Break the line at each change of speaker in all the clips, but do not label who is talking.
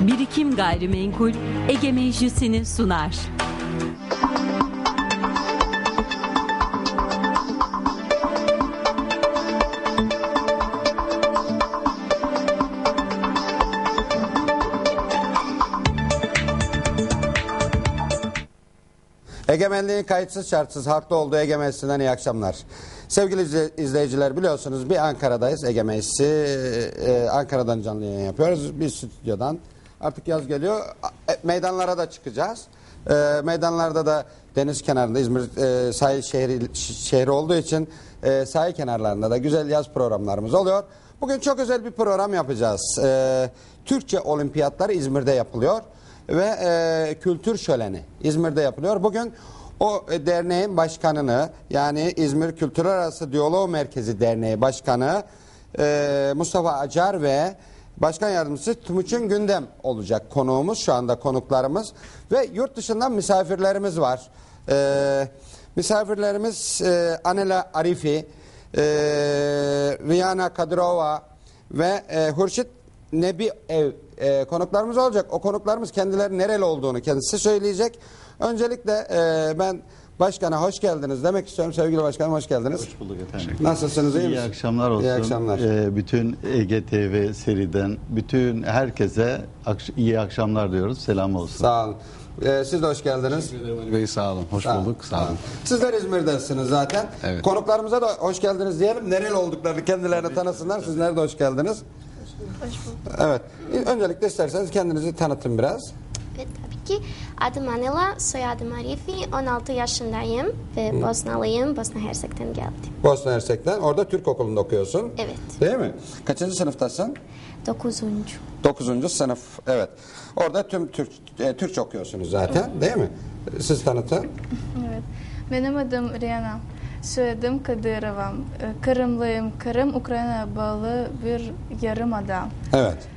Birikim Gayrimenkul Ege Meclisi'ni sunar.
Egemenliğin kayıtsız şartsız haklı olduğu Ege Meclisi'nden iyi akşamlar. Sevgili izle- izleyiciler biliyorsunuz bir Ankara'dayız. Ege Meclisi e, Ankara'dan canlı yayın yapıyoruz. Bir stüdyodan. Artık yaz geliyor. E, Meydanlara da çıkacağız. E, meydanlarda da deniz kenarında İzmir e, sahil şehri, şehri olduğu için e, sahil kenarlarında da güzel yaz programlarımız oluyor. Bugün çok özel bir program yapacağız. E, Türkçe olimpiyatlar İzmir'de yapılıyor ve e, kültür şöleni İzmir'de yapılıyor. Bugün o derneğin başkanını yani İzmir Kültürel Arası Diyalog Merkezi Derneği Başkanı e, Mustafa Acar ve Başkan Yardımcısı Timuçin Gündem olacak konuğumuz şu anda konuklarımız ve yurt dışından misafirlerimiz var. E, misafirlerimiz e, Anela Arifi, e, Rihanna Kadirova ve e, Hurşit Nebi Ev e, konuklarımız olacak. O konuklarımız kendileri nereli olduğunu kendisi söyleyecek. Öncelikle e, ben başkana hoş geldiniz demek istiyorum. Sevgili başkanım hoş geldiniz.
Hoş bulduk efendim.
Nasılsınız iyi
İyi
misiniz?
akşamlar olsun.
İyi akşamlar.
Ee, bütün Ege TV seriden bütün herkese akş- iyi akşamlar diyoruz. Selam olsun.
Sağ olun. E, siz de hoş geldiniz.
Ali Bey sağ olun. Hoş
Sağ
bulduk. Sağ olun.
Sizler İzmir'desiniz zaten.
Evet.
Konuklarımıza da hoş geldiniz diyelim. Nereli olduklarını kendilerini tanısınlar. Sizler de hoş geldiniz. Evet. Öncelikle isterseniz kendinizi tanıtın biraz.
Evet tabii ki. Adım Anela, soyadım Arifi. 16 yaşındayım ve Bosnalıyım. Bosna Hersek'ten geldim.
Bosna Hersek'ten. Orada Türk okulunda okuyorsun.
Evet.
Değil mi? Kaçıncı sınıftasın?
9.
9. sınıf. Evet. Orada tüm Türk, e, Türkçe okuyorsunuz zaten. Değil mi? Siz tanıtın.
Evet. Benim adım Rihanna. Soyadım Kadyrova. Ee, Kırımlıyım. Kırım, Ukrayna bağlı bir yarımada.
Evet.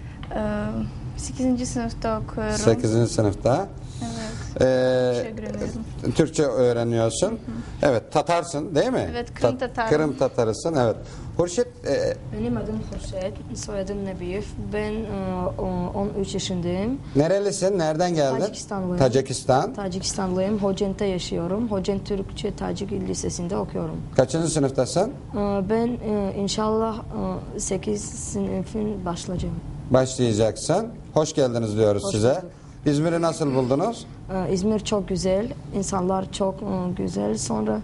8. sınıfta okuyorum.
8. sınıfta.
Evet.
Ee. Türkçe öğreniyorsun. Evet. Tatarsın değil mi?
Evet, Kırım
Ta-
Tatarım.
Kırım Tatarısın. Evet. Hurşit e,
Benim adım Hurşet, soyadım Nebiyev. Ben e, o- 13 yaşındayım.
nerelisin? Nereden geldin?
Tacikistanlıyım.
Tacikistan.
Tacikistanlıyım. Hocent'te yaşıyorum. Hocent Türkçe Tacik Lisesi'nde okuyorum.
Kaçıncı sınıftasın?
E, Ben e, inşallah 8 sınıfın başlayacağım.
Başlayacaksın. Hoş geldiniz diyoruz
Hoş
size.
bulduk.
İzmir'i nasıl buldunuz?
E, İzmir çok güzel, insanlar çok e, güzel. Sonra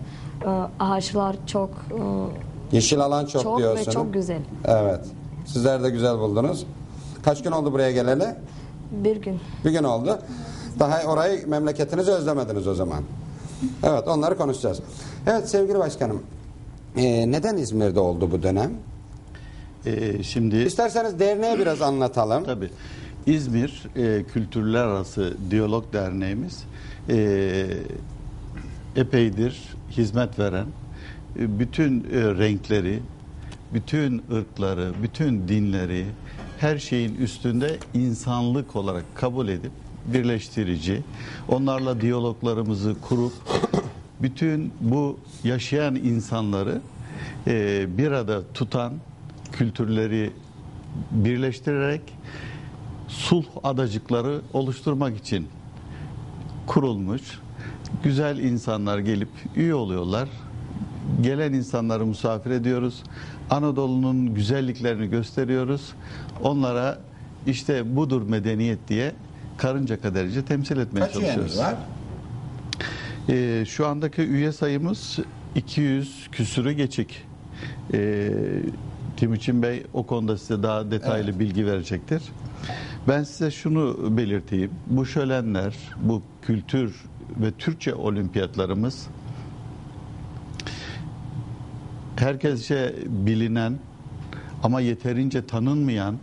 e, ağaçlar çok e,
Yeşil alan çok,
çok
diyorsunuz.
ve çok güzel.
Evet. Sizler de güzel buldunuz. Kaç gün oldu buraya geleli?
Bir gün.
Bir gün oldu. Daha orayı memleketinizi özlemediniz o zaman. Evet onları konuşacağız. Evet sevgili başkanım. e, neden İzmir'de oldu bu dönem?
Ee, şimdi
İsterseniz derneğe biraz anlatalım.
tabii İzmir e, Kültürler Arası Diyalog Derneğimiz e, epeydir hizmet veren e, bütün e, renkleri, bütün ırkları, bütün dinleri her şeyin üstünde insanlık olarak kabul edip birleştirici, onlarla diyaloglarımızı kurup bütün bu yaşayan insanları e, bir arada tutan kültürleri birleştirerek sulh adacıkları oluşturmak için kurulmuş. Güzel insanlar gelip üye oluyorlar. Gelen insanları misafir ediyoruz. Anadolu'nun güzelliklerini gösteriyoruz. Onlara işte budur medeniyet diye karınca kaderce temsil etmeye
Kaç
çalışıyoruz.
üyeniz var?
Ee, şu andaki üye sayımız 200 küsürü geçik. Ee, Timuçin Bey o konuda size daha detaylı bilgi verecektir. Ben size şunu belirteyim. Bu şölenler, bu kültür ve Türkçe olimpiyatlarımız herkesçe bilinen ama yeterince tanınmayan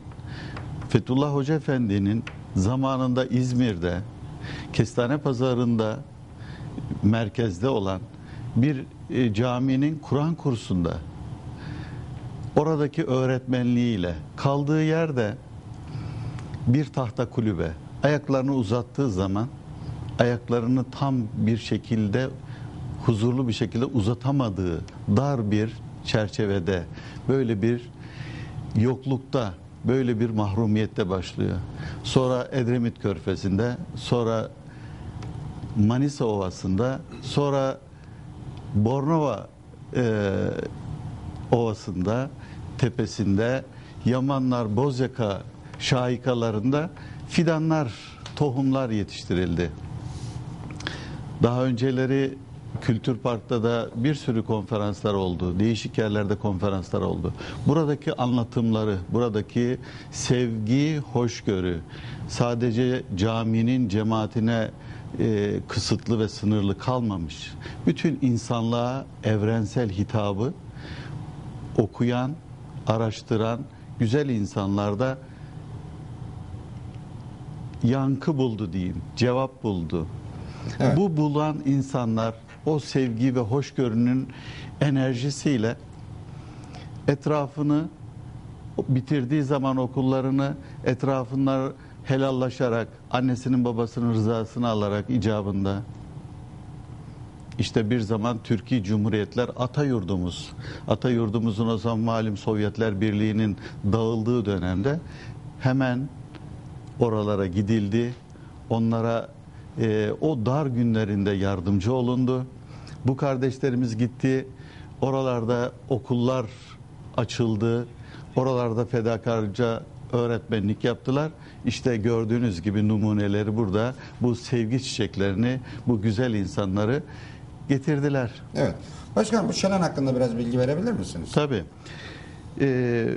Fethullah Hoca Efendi'nin zamanında İzmir'de Kestane Pazarı'nda merkezde olan bir e, caminin Kur'an kursunda oradaki öğretmenliğiyle kaldığı yerde bir tahta kulübe ayaklarını uzattığı zaman ayaklarını tam bir şekilde huzurlu bir şekilde uzatamadığı dar bir çerçevede böyle bir yoklukta böyle bir mahrumiyette başlıyor. Sonra Edremit Körfezi'nde, sonra Manisa Ovası'nda, sonra Bornova e, Ovası'nda, tepesinde, Yamanlar, Bozyaka şahikalarında fidanlar, tohumlar yetiştirildi. Daha önceleri Kültür Park'ta da bir sürü konferanslar oldu. Değişik yerlerde konferanslar oldu. Buradaki anlatımları, buradaki sevgi, hoşgörü sadece caminin cemaatine e, kısıtlı ve sınırlı kalmamış. Bütün insanlığa evrensel hitabı okuyan, araştıran güzel insanlarda yankı buldu diyeyim, cevap buldu. Bu bulan insanlar o sevgi ve hoşgörünün enerjisiyle etrafını bitirdiği zaman okullarını etrafından helallaşarak annesinin babasının rızasını alarak icabında işte bir zaman Türkiye Cumhuriyetler ata yurdumuz. Ata yurdumuzun o zaman malum Sovyetler Birliği'nin dağıldığı dönemde hemen oralara gidildi. Onlara e, o dar günlerinde yardımcı olundu. Bu kardeşlerimiz gitti. Oralarda okullar açıldı. Oralarda fedakarca öğretmenlik yaptılar. İşte gördüğünüz gibi numuneleri burada. Bu sevgi çiçeklerini, bu güzel insanları getirdiler.
Evet. Başkanım bu şölen hakkında biraz bilgi verebilir misiniz?
Tabii. Ee,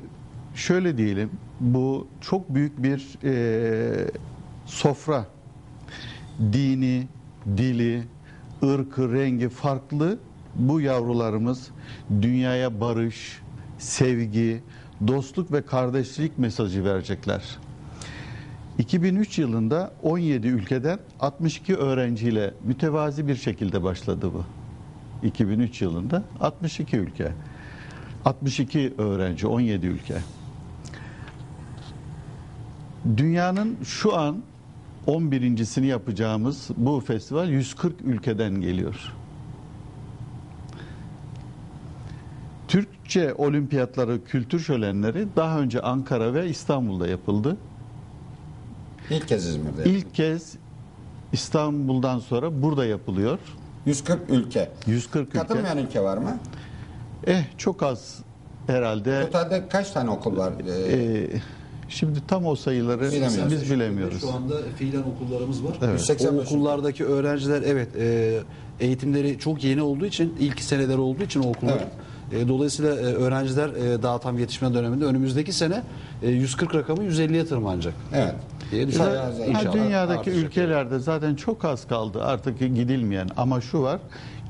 şöyle diyelim, bu çok büyük bir e, sofra. Dini, dili, ırkı, rengi farklı bu yavrularımız dünyaya barış, sevgi, dostluk ve kardeşlik mesajı verecekler. 2003 yılında 17 ülkeden 62 öğrenciyle mütevazi bir şekilde başladı bu. 2003 yılında 62 ülke. 62 öğrenci, 17 ülke. Dünyanın şu an 11.sini yapacağımız bu festival 140 ülkeden geliyor. Türkçe olimpiyatları, kültür şölenleri daha önce Ankara ve İstanbul'da yapıldı.
İlk kez İzmir'de.
İlk kez İstanbul'dan sonra burada yapılıyor.
140 ülke.
140 ülke.
Katılmayan ülke var mı?
Eh çok az herhalde.
Totalde kaç tane okul var? Ee,
şimdi tam o sayıları
Bilemiyoruz.
biz bilemiyoruz.
Şu anda fiilen okullarımız var.
Evet.
185
O okullardaki öğrenciler evet e, eğitimleri çok yeni olduğu için ilk seneler olduğu için o okullar. E, dolayısıyla e, öğrenciler e, daha tam yetişme döneminde önümüzdeki sene e, 140 rakamı 150'ye tırmanacak.
evet.
Diye düşünüyorum. İnşallah
dünyadaki
artacak.
ülkelerde zaten çok az kaldı artık gidilmeyen ama şu var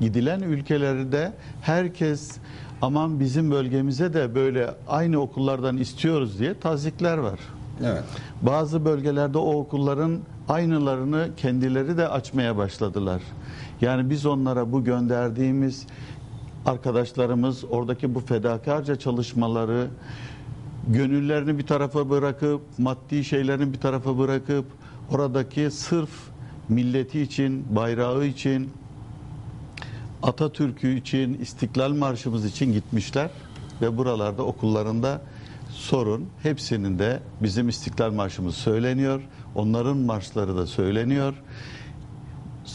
gidilen ülkelerde herkes aman bizim bölgemize de böyle aynı okullardan istiyoruz diye tazikler var.
Evet.
Bazı bölgelerde o okulların aynılarını kendileri de açmaya başladılar. Yani biz onlara bu gönderdiğimiz arkadaşlarımız oradaki bu fedakarca çalışmaları gönüllerini bir tarafa bırakıp maddi şeylerini bir tarafa bırakıp oradaki sırf milleti için, bayrağı için, Atatürk'ü için, İstiklal Marşımız için gitmişler ve buralarda okullarında sorun hepsinin de bizim İstiklal Marşımız söyleniyor. Onların marşları da söyleniyor.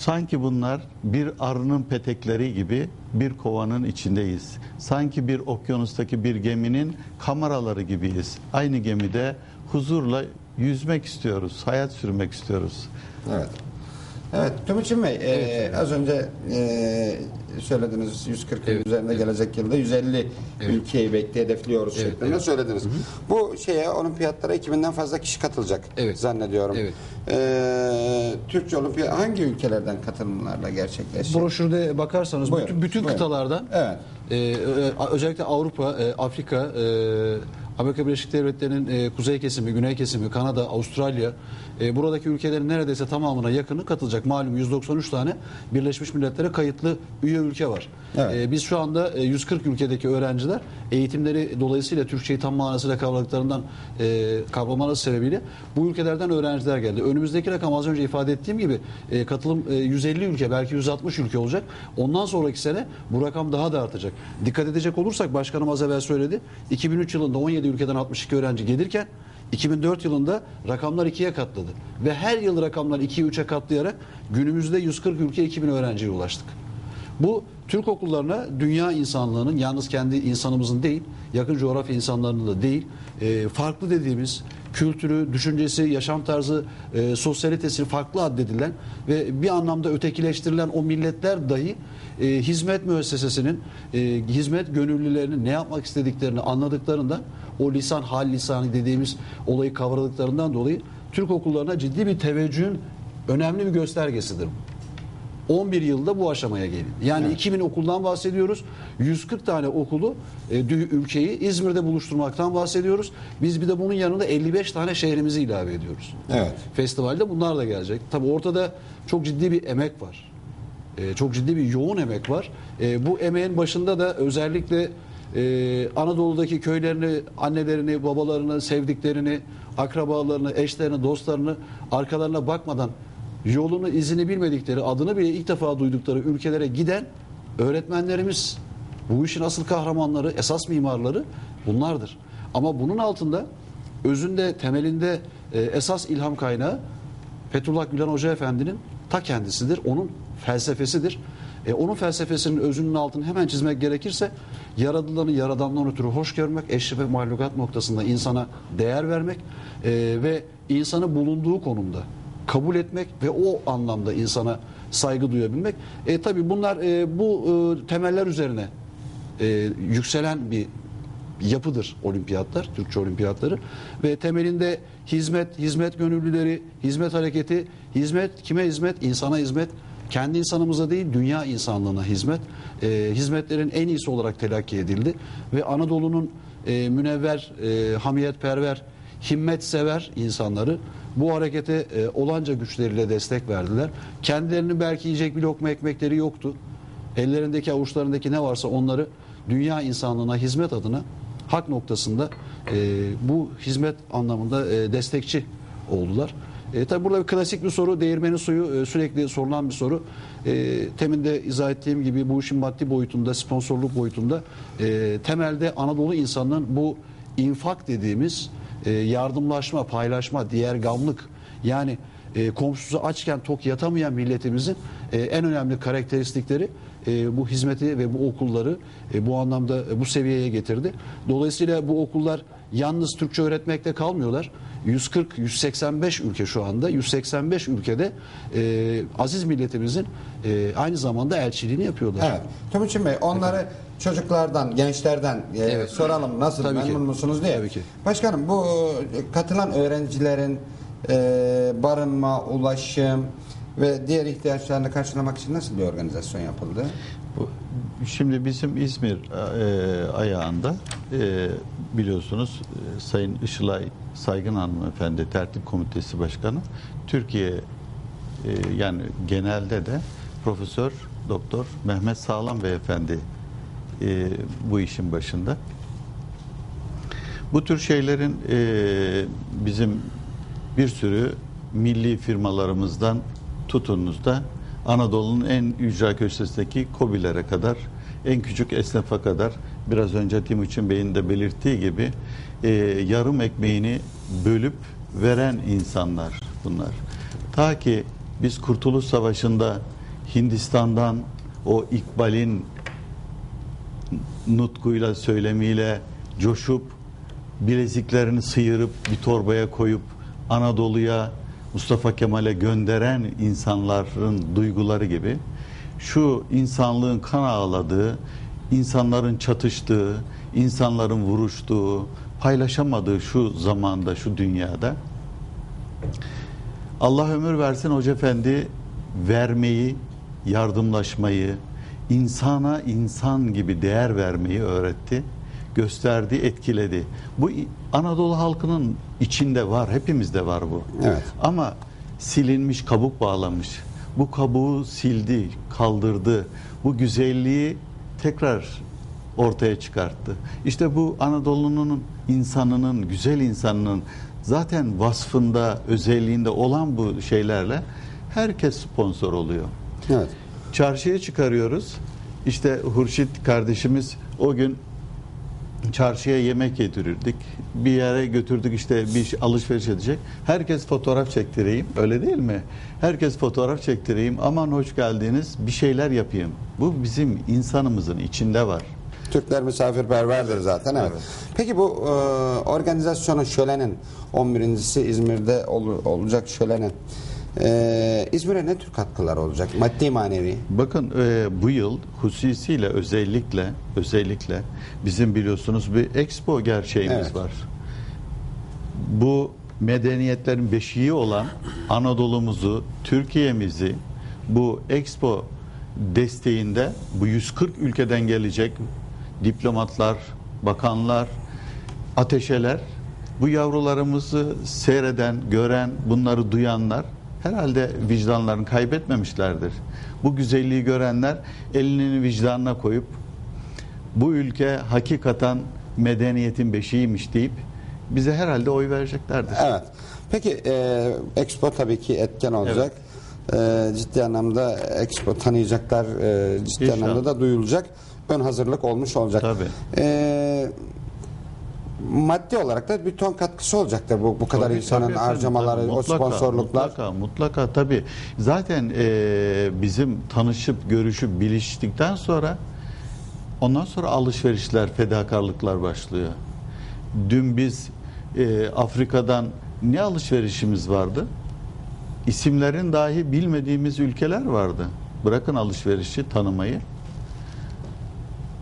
Sanki bunlar bir arının petekleri gibi bir kovanın içindeyiz. Sanki bir okyanustaki bir geminin kameraları gibiyiz. Aynı gemide huzurla yüzmek istiyoruz, hayat sürmek istiyoruz.
Evet. Evet, Tümuçin Bey, e, az önce e, söylediniz 140
Evet,
üzerinde gelecek yılda 150
Evet.
ülkeyi bekle hedefliyoruz
Evet,
şeklinde
evet.
söylediniz. Bu şeye olimpiyatlara 2000'den fazla kişi katılacak
Evet.
zannediyorum.
Evet.
E, Türkçe olimpiyat hangi ülkelerden katılımlarla gerçekleşecek?
Broşürde bakarsanız
Buyurun,
bütün, bütün
buyurun.
kıtalardan
Evet.
e, özellikle Avrupa, e, Afrika, e, Amerika Birleşik Devletleri'nin e, kuzey kesimi, güney kesimi, Kanada, Avustralya e, buradaki ülkelerin neredeyse tamamına yakını katılacak. Malum 193 tane Birleşmiş Milletler'e kayıtlı üye ülke var.
Evet.
E, biz şu anda e, 140 ülkedeki öğrenciler eğitimleri dolayısıyla Türkçeyi tam manasıyla kavradıklarından e, kavramaları sebebiyle bu ülkelerden öğrenciler geldi. Önümüzdeki rakam az önce ifade ettiğim gibi e, katılım e, 150 ülke belki 160 ülke olacak. Ondan sonraki sene bu rakam daha da artacak. Dikkat edecek olursak başkanım az evvel söyledi. 2003 yılında 17 ülkeden 62 öğrenci gelirken 2004 yılında rakamlar ikiye katladı. Ve her yıl rakamlar 2'ye 3'e katlayarak günümüzde 140 ülke 2000 öğrenciye ulaştık. Bu Türk okullarına dünya insanlığının yalnız kendi insanımızın değil, yakın coğrafya insanlarının da değil, e, farklı dediğimiz kültürü, düşüncesi, yaşam tarzı, e, sosyalitesi farklı addedilen ve bir anlamda ötekileştirilen o milletler dahi e, hizmet müessesesinin, e, hizmet gönüllülerinin ne yapmak istediklerini anladıklarında o lisan hal lisanı dediğimiz olayı kavradıklarından dolayı Türk okullarına ciddi bir teveccühün önemli bir göstergesidir bu. 11 yılda bu aşamaya gelin. Yani 2000 okuldan bahsediyoruz. 140 tane okulu e, ülkeyi İzmir'de buluşturmaktan bahsediyoruz. Biz bir de bunun yanında 55 tane şehrimizi ilave ediyoruz.
Evet.
Festivalde bunlar da gelecek. Tabii ortada çok ciddi bir emek var. E, çok ciddi bir yoğun emek var. E, bu emeğin başında da özellikle e, Anadolu'daki köylerini, annelerini, babalarını, sevdiklerini, akrabalarını, eşlerini, dostlarını arkalarına bakmadan yolunu, izini bilmedikleri, adını bile ilk defa duydukları ülkelere giden öğretmenlerimiz, bu işin asıl kahramanları, esas mimarları bunlardır. Ama bunun altında özünde, temelinde e, esas ilham kaynağı Fethullah Gülen Hoca Efendi'nin ta kendisidir. Onun felsefesidir. E, onun felsefesinin özünün altını hemen çizmek gerekirse yaradılanı yaradandan ötürü hoş görmek, eşref ve mahlukat noktasında insana değer vermek e, ve insanı bulunduğu konumda kabul etmek ve o anlamda insana saygı duyabilmek. E, tabii bunlar e, bu e, temeller üzerine e, yükselen bir yapıdır olimpiyatlar, Türkçe olimpiyatları ve temelinde hizmet, hizmet gönüllüleri, hizmet hareketi, hizmet kime hizmet? İnsana hizmet. Kendi insanımıza değil, dünya insanlığına hizmet. E, hizmetlerin en iyisi olarak telakki edildi ve Anadolu'nun e, münevver, e, hamiyetperver, himmetsever insanları bu harekete e, olanca güçleriyle destek verdiler. Kendilerinin belki yiyecek bir lokma ekmekleri yoktu. Ellerindeki avuçlarındaki ne varsa onları dünya insanlığına hizmet adına hak noktasında e, bu hizmet anlamında e, destekçi oldular. E, tabi burada bir klasik bir soru, değirmenin suyu e, sürekli sorulan bir soru. E, temin izah ettiğim gibi bu işin maddi boyutunda, sponsorluk boyutunda e, temelde Anadolu insanının bu infak dediğimiz e, yardımlaşma, paylaşma, diğer gamlık yani e, komşusu açken tok yatamayan milletimizin e, en önemli karakteristikleri e, bu hizmeti ve bu okulları e, bu anlamda e, bu seviyeye getirdi. Dolayısıyla bu okullar yalnız Türkçe öğretmekte kalmıyorlar. 140-185 ülke şu anda. 185 ülkede e, aziz milletimizin e, aynı zamanda elçiliğini yapıyorlar.
Evet. Tümüçin Bey onları çocuklardan, gençlerden e,
Evet.
soralım nasıl
Tabii ki.
memnun musunuz diye.
Tabii ki.
Başkanım bu e, katılan öğrencilerin e, barınma, ulaşım ve diğer ihtiyaçlarını karşılamak için nasıl bir organizasyon yapıldı?
Şimdi bizim İzmir e, ayağında e, biliyorsunuz e, Sayın Işılay Saygın Hanımefendi Tertip Komitesi Başkanı Türkiye e, yani genelde de Profesör Doktor Mehmet Sağlam Beyefendi e, bu işin başında. Bu tür şeylerin e, bizim bir sürü milli firmalarımızdan tutunuz da Anadolu'nun en ücra köşesindeki KOBİ'lere kadar, en küçük esnafa kadar biraz önce Timuçin Bey'in de belirttiği gibi e, yarım ekmeğini bölüp veren insanlar bunlar. Ta ki biz Kurtuluş Savaşı'nda Hindistan'dan o İkbal'in nutkuyla, söylemiyle coşup bileziklerini sıyırıp bir torbaya koyup Anadolu'ya Mustafa Kemal'e gönderen insanların duyguları gibi şu insanlığın kan ağladığı, insanların çatıştığı, insanların vuruştuğu, paylaşamadığı şu zamanda, şu dünyada Allah ömür versin Hoca Efendi vermeyi, yardımlaşmayı, insana insan gibi değer vermeyi öğretti, gösterdi, etkiledi. Bu Anadolu halkının içinde var, hepimizde var bu.
Evet.
Ama silinmiş, kabuk bağlamış. Bu kabuğu sildi, kaldırdı. Bu güzelliği tekrar ortaya çıkarttı. İşte bu Anadolu'nun insanının, güzel insanının zaten vasfında, özelliğinde olan bu şeylerle herkes sponsor oluyor.
Evet.
Çarşıya çıkarıyoruz. İşte Hurşit kardeşimiz o gün çarşıya yemek yedirirdik. Bir yere götürdük işte bir şey- alışveriş edecek. Herkes fotoğraf çektireyim. Öyle değil mi? Herkes fotoğraf çektireyim. Aman hoş geldiniz. Bir şeyler yapayım. Bu bizim insanımızın içinde var.
Türkler misafirperverdir zaten evet. Peki bu e, organizasyonun şölenin 11.si İzmir'de ol- olacak şölenin e, İzmir'e ne tür katkılar olacak? Maddi manevi.
Bakın e, bu yıl hususiyle özellikle özellikle bizim biliyorsunuz bir expo gerçeğimiz
Evet.
var. Bu medeniyetlerin beşiği olan Anadolu'muzu, Türkiye'mizi bu expo desteğinde bu 140 ülkeden gelecek diplomatlar, bakanlar, ateşeler bu yavrularımızı seyreden, gören, bunları duyanlar herhalde vicdanlarını kaybetmemişlerdir. Bu güzelliği görenler elini vicdanına koyup bu ülke hakikaten medeniyetin beşiğiymiş deyip bize herhalde oy vereceklerdir.
Evet. Peki e, Expo tabii ki etken olacak. E, ciddi anlamda Expo tanıyacaklar. E, ciddi
İnşallah.
anlamda da duyulacak. Ön hazırlık olmuş olacak.
Tabii.
E, maddi olarak da bir ton katkısı olacaktır bu bu kadar
Tabii,
insanın
tabii efendim,
harcamaları,
tabii.
o
Mutlaka,
sponsorluklar.
Mutlaka, mutlaka tabii. Zaten e, bizim tanışıp, görüşüp, biliştikten sonra ondan sonra alışverişler, fedakarlıklar başlıyor. Dün biz e, Afrika'dan ne alışverişimiz vardı? İsimlerin dahi bilmediğimiz ülkeler vardı. Bırakın alışverişi, tanımayı.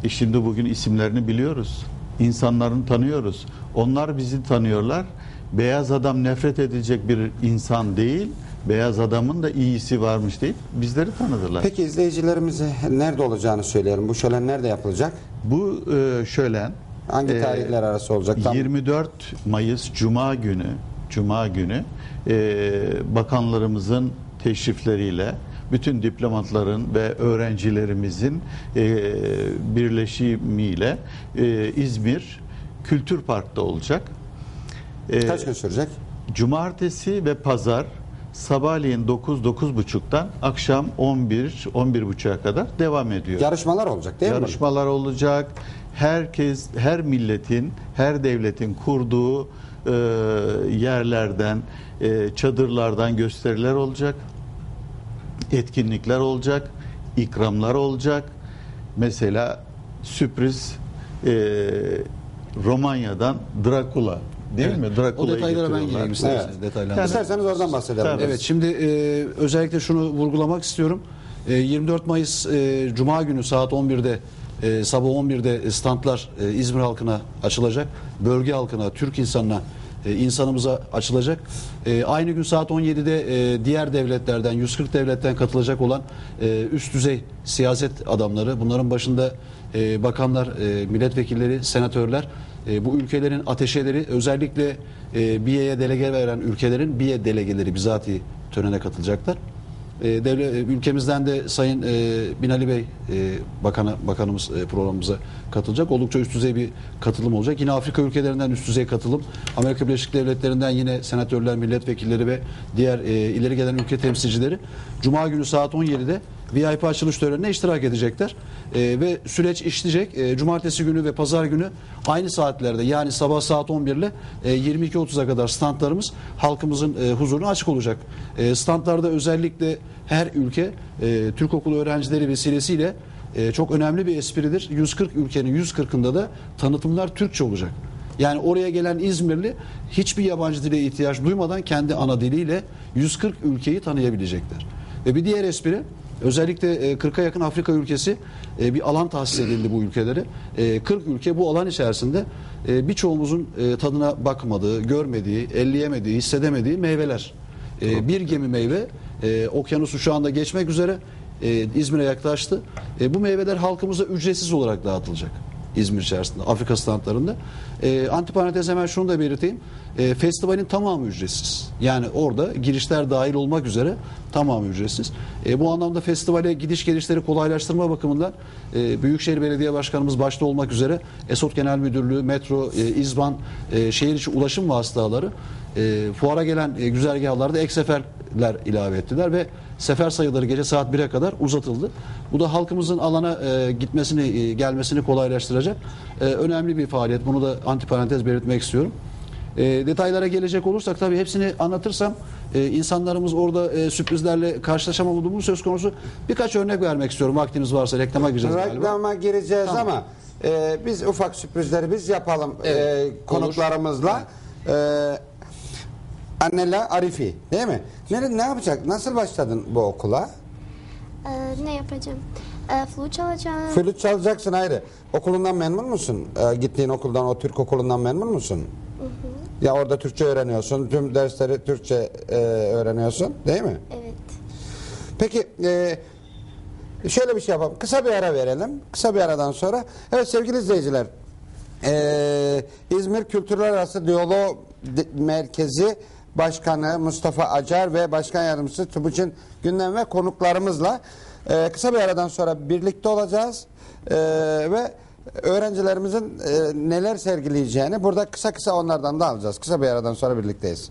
E şimdi bugün isimlerini biliyoruz. İnsanlarını tanıyoruz. Onlar bizi tanıyorlar. Beyaz adam nefret edilecek bir insan değil. Beyaz adamın da iyisi varmış deyip bizleri tanıdılar.
Peki izleyicilerimize nerede olacağını söyleyelim. Bu şölen nerede yapılacak?
Bu e, şölen
Hangi
e,
tarihler arası olacak? Tam
24 Mayıs Cuma günü Cuma günü e, bakanlarımızın teşrifleriyle bütün diplomatların ve öğrencilerimizin e, birleşimiyle e, İzmir Kültür Park'ta olacak. E,
kaç gün sürecek?
Cumartesi ve pazar sabahleyin 9-9.30'dan akşam 11-11.30'a kadar devam ediyor.
Yarışmalar olacak değil mi?
Yarışmalar olacak. Herkes, her milletin, her devletin kurduğu e, yerlerden, e, çadırlardan gösteriler olacak. Etkinlikler olacak, ikramlar olacak. Mesela sürpriz e, Romanya'dan Drakula değil mi?
O
Drakula'yı
detaylara ben gireyim isterseniz.
Evet.
Detaylandırayım.
İsterseniz oradan bahsedelim.
Tabii.
Evet şimdi e, özellikle şunu vurgulamak istiyorum. E, 24 Mayıs e, Cuma günü saat 11'de e, sabah 11'de standlar e, İzmir halkına açılacak. Bölge halkına, Türk insanına e, insanımıza açılacak. E, aynı gün saat 17'de e, diğer devletlerden 140 devletten katılacak olan e, üst düzey siyaset adamları bunların başında e, bakanlar, milletvekilleri, senatörler bu ülkelerin ateşeleri özellikle e, BİE'ye delege veren ülkelerin BİE delegeleri bizatihi törene katılacaklar. E, devlet, e, ülkemizden de Sayın e, Binali Bey e, bakanı, bakanımız e, programımıza katılacak. Oldukça üst düzey bir katılım olacak. Yine Afrika ülkelerinden üst düzey katılım. Amerika Birleşik Devletleri'nden yine senatörler, milletvekilleri ve diğer e, ileri gelen ülke temsilcileri Cuma günü saat 17'de VIP açılış törenine iştirak edecekler. E, ve süreç işleyecek. E, cumartesi günü ve pazar günü aynı saatlerde yani sabah saat 11 ile e, 22.30'a kadar standlarımız halkımızın e, huzuruna açık olacak. E, standlarda özellikle her ülke e, Türk okulu öğrencileri vesilesiyle e, çok önemli bir espridir. 140 ülkenin 140'ında da tanıtımlar Türkçe olacak. Yani oraya gelen İzmirli hiçbir yabancı dile ihtiyaç duymadan kendi ana diliyle 140 ülkeyi tanıyabilecekler. Ve bir diğer espri özellikle e, 40'a yakın Afrika ülkesi e, bir alan tahsis edildi bu ülkelere. E, 40 ülke bu alan içerisinde e, birçoğumuzun e, tadına bakmadığı, görmediği, elleyemediği, hissedemediği meyveler. E, bir gemi meyve e, okyanusu şu anda geçmek üzere e, İzmir'e yaklaştı. E, bu meyveler halkımıza ücretsiz olarak dağıtılacak. İzmir içerisinde, Afrika standlarında. E, antiparantez hemen şunu da belirteyim. E, festivalin tamamı ücretsiz. Yani orada girişler dahil olmak üzere tamamı ücretsiz. E, bu anlamda festivale gidiş gelişleri kolaylaştırma bakımından e, Büyükşehir Belediye Başkanımız başta olmak üzere Esot Genel Müdürlüğü, Metro, e, İzban, e, şehir içi ulaşım vasıtaları e, fuara gelen e, güzergahlarda ek seferler ilave ettiler ve sefer sayıları gece saat 1'e kadar uzatıldı. Bu da halkımızın alana e, gitmesini, e, gelmesini kolaylaştıracak e, önemli bir faaliyet. Bunu da antiparantez belirtmek istiyorum. E, detaylara gelecek olursak tabii hepsini anlatırsam e, insanlarımız orada e, sürprizlerle karşılaşamama durumu söz konusu. Birkaç örnek vermek istiyorum vaktimiz varsa reklama gireceğiz galiba.
Reklama gireceğiz
Tamam.
ama e, biz ufak sürprizleri biz yapalım
Evet,
e,
olur.
konuklarımızla. E, Annela Arifi değil mi? Ne, ne yapacak? Nasıl başladın bu okula?
Ee, ne yapacağım? Ee, flüt çalacağım.
Flüt çalacaksın ayrı. Okulundan memnun musun? E, gittiğin okuldan, o Türk okulundan memnun musun? Ya orada Türkçe öğreniyorsun. Tüm dersleri Türkçe e, öğreniyorsun değil mi?
Evet.
Peki e, şöyle bir şey yapalım. Kısa bir ara verelim. Kısa bir aradan sonra. Evet sevgili izleyiciler. e, İzmir Kültürler Arası Diyalog Di- Merkezi Başkanı Mustafa Acar ve Başkan Yardımcısı TÜBİÇ'in gündem ve konuklarımızla e, kısa bir aradan sonra birlikte olacağız e, ve öğrencilerimizin e, neler sergileyeceğini burada kısa kısa onlardan da alacağız. Kısa bir aradan sonra birlikteyiz.